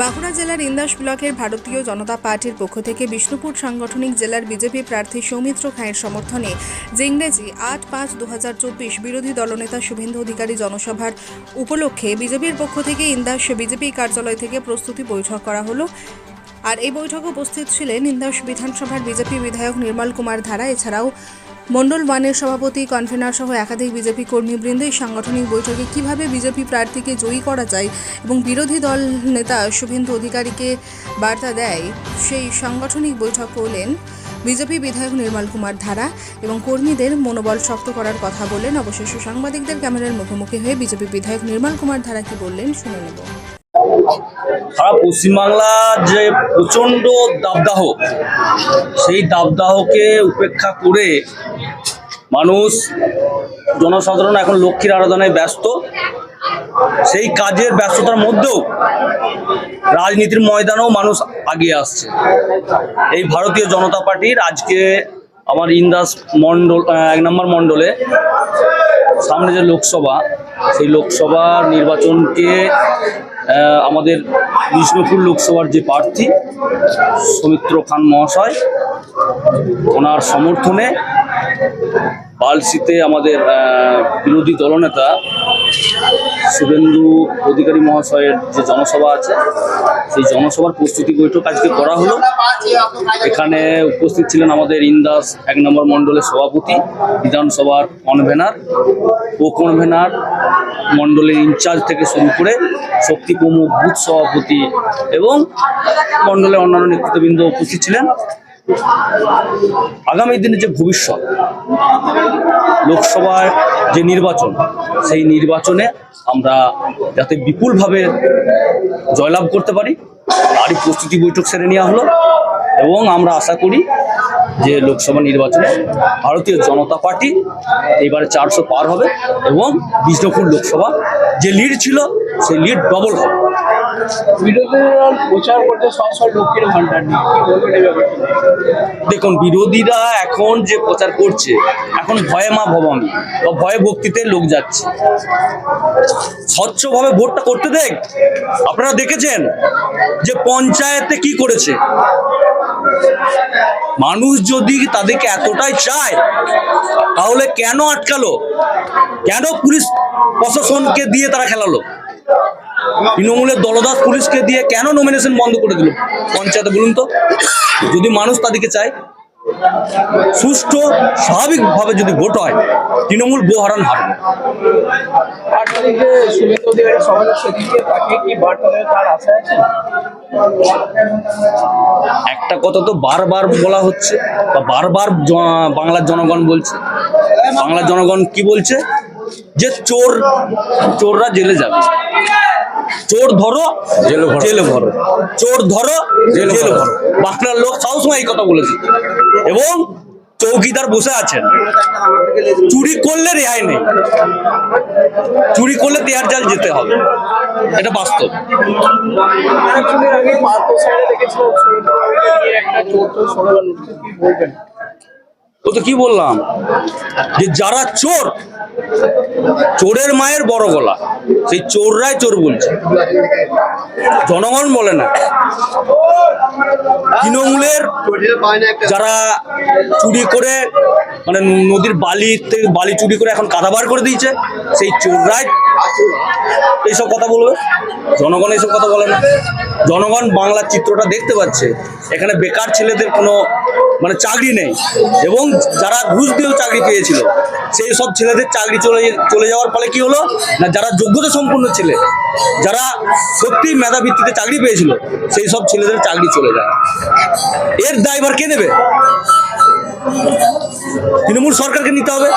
বাঁকুড়া জেলার ইন্দাস ব্লকের ভারতীয় জনতা পার্টির পক্ষ থেকে বিষ্ণুপুর সাংগঠনিক জেলার বিজেপি প্রার্থী সৌমিত্র খায়ের সমর্থনে যে ইংরেজি আট পাঁচ দু হাজার চব্বিশ বিরোধী দলনেতা শুভেন্দু অধিকারী জনসভার উপলক্ষে বিজেপির পক্ষ থেকে ইন্দাস বিজেপি কার্যালয় থেকে প্রস্তুতি বৈঠক করা হলো। আর এই বৈঠকে উপস্থিত ছিলেন ইন্দাস বিধানসভার বিজেপি বিধায়ক নির্মল কুমার ধারা, এছাড়াও মণ্ডল ওয়ানের সভাপতি, কনভেনার সহ একাধিক বিজেপি কর্মীবৃন্দ এই সাংগঠনিক বৈঠকে কীভাবে বিজেপি প্রার্থীকে জয়ী করা যায় এবং বিরোধী দল নেতা শুভেন্দু অধিকারীকে বার্তা দেয়, সেই সাংগঠনিক বৈঠক করলেন বিজেপি বিধায়ক নির্মল কুমার ধারা এবং কর্মীদের মনোবল শক্ত করার কথা বললেন। অবশেষে সাংবাদিকদের ক্যামেরার মুখোমুখি হয়ে বিজেপি বিধায়ক নির্মল কুমার ধারা কি বললেন, শুনে নেব। সারা পশ্চিমবাংলার যে প্রচণ্ড দাবদাহ, সেই দাবদাহকে উপেক্ষা করে মানুষ, জনসাধারণ এখন লক্ষ্মীর আরাধনায় ব্যস্ত। সেই কাজের ব্যস্ততার মধ্যেও রাজনীতির ময়দানেও মানুষ আগিয়ে আসছে। এই ভারতীয় জনতা পার্টির আজকে আমার ইন্দাস মণ্ডল এক নম্বর মণ্ডলে সামনে যে লোকসভা, সেই লোকসভা নির্বাচনকে আমাদের বিষ্ণুপুর লোকসভার যে প্রার্থী সৌমিত্র খান মহাশয় ওনার সমর্থনে বালসিতে আমাদের বিরোধী দলনেতা শুভেন্দু অধিকারী মহাশয়ের যে জনসভা আছে, সেই জনসভার প্রস্তুতি বৈঠক আজকে করা হলো। এখানে উপস্থিত ছিলেন আমাদের ইন্দাস এক নম্বর মণ্ডলের সভাপতি, বিধানসভার কনভেনার ও কনভেনার মণ্ডলের ইনচার্জ থেকে শুরু করে শক্তি প্রমুখ বুথ সভাপতি এবং মণ্ডলের অন্যান্য নেতৃত্ববৃন্দ উপস্থিত ছিলেন। আগামী দিনে যে ভবিষ্যৎ, লোকসভার যে নির্বাচন, সেই নির্বাচনে আমরা যাতে বিপুলভাবে জয়লাভ করতে পারি, তারই প্রস্তুতি বৈঠক সেরে নেওয়া হলো এবং আমরা আশা করি যে লোকসভা নির্বাচনে ভারতীয় জনতা পার্টি এবারে চারশো পার হবে এবং বিষ্ণুপুর লোকসভা যে লিড ছিল, সেই লিড ডবল হবে। প্রচার নিয়ে? দেখুন, বিরোধীরা এখন যে প্রচার করছে, এখন ভয়ে মা ভবামি বা ভয়ে ভক্তিতে লোক যাচ্ছে। স্বচ্ছভাবে ভোটটা করতে দেখ। আপনারা দেখেছেন যে পঞ্চায়েতে কি করেছে? মানুষ যদি তাদেরকে এতটাই চায়, তাহলে কেন আটকালো? কেন পুলিশ প্রশাসনকে দিয়ে তারা খেলালো? তৃণমূলের দলদাস পুলিশকে দিয়ে কেন নমিনেশন বন্ধ করে দিল? পঞ্চায়েতে বলুন তো। যদি মানুষ তাদেরকে চায় সুষ্ঠু স্বাভাবিকভাবে যদি ভোট হয় তৃণমূল গোহারান হারবে একটা কথা তো বারবার বলা হচ্ছে বা বারবার বাংলার জনগণ বলছে। বাংলার জনগণ কি বলছে? যে চোর চোররা জেলে যাবে। চোর ধরো জেলে ভরো। চোর ধরো জেলে ভরো। বাংলার লোক সবসময় এই কথা বলেছে। এবং চৌকিদার বসে আছেন চুরি করলে রেহাই নেই। চুরি করলে তেয়ার জাল যেতে হবে। এটা বাস্তব। ও তো কি বললাম? যে যারা চোর চোরের মায়ের বড় গলা। সেই চোররাই চোর বলছে। জনগণ বলে না। তৃণমূলের যারা চুরি করে মানে নদীর বালি থেকে বালি চুরি করে এখন কাদাবার করে দিয়েছে, সেই চোররাই এইসব কথা বলবে। জনগণ এইসব কথা বলে না। জনগণ বাংলার চিত্রটা দেখতে পাচ্ছে। এখানে বেকার ছেলেদের কোনো মানে চাকরি নেই। এবং যারা ঘুষ দিয়েও চাকরি পেয়েছিল, সেই সব ছেলেদের চাকরি চলে চলে যাওয়ার ফলে কি হলো? না, যারা যোগ্যতা সম্পন্ন ছেলে, যারা সত্যি মেধা ভিত্তিতে চাকরি পেয়েছিল, সেই সব ছেলেদের চাকরি চলে যায়। এর দায়ভার কে দেবে তৃণমূল সরকারকে নিতে হবে।